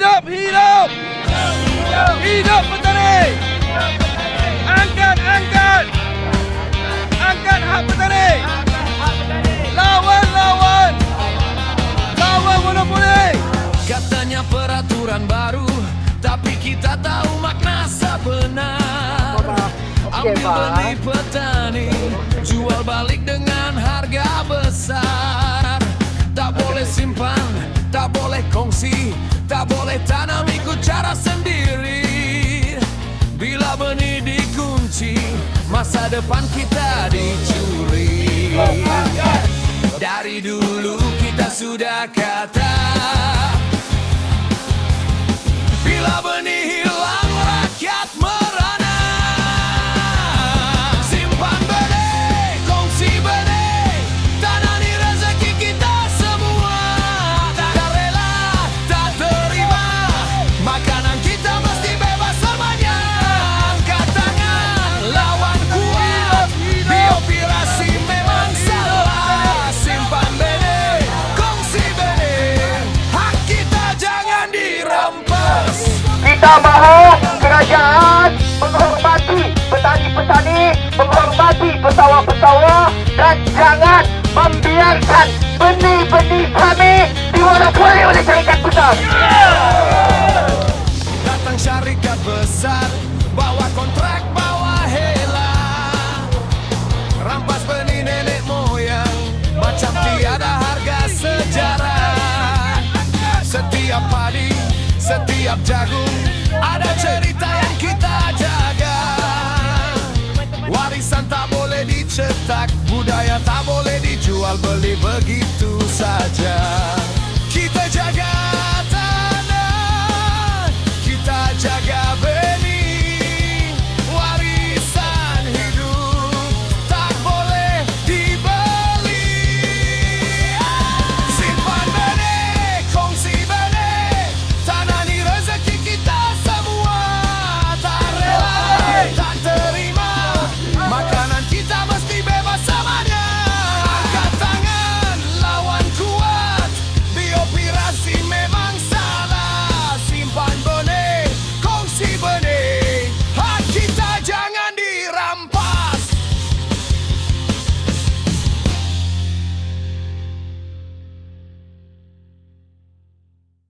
Hidup, hidup. Hidup petani. Angkat, angkat. Angkat hak petani. Lawan, lawan. Lawan monopoli. Katanya peraturan baru Tapi kita tahu makna sebenar Ambil benih petani Jual balik dengan harga besar Masa depan kita dicuri. Dari dulu kita sudah kata Bila benih Mahu kerajaan menghormati petani-petani, menghormati pesawah-pesawah dan jangan membiarkan benih-benih kami dimonopoli oleh syarikat besar. Datang syarikat besar Bawa kontrak, bawa hela Rampas benih nenek moyang Macam tiada harga sejarah Setiap padi, setiap jagung Ada cerita yang kita jaga. Warisan tak boleh dicetak Budaya tak boleh dijual beli begitu saja. Kita jaga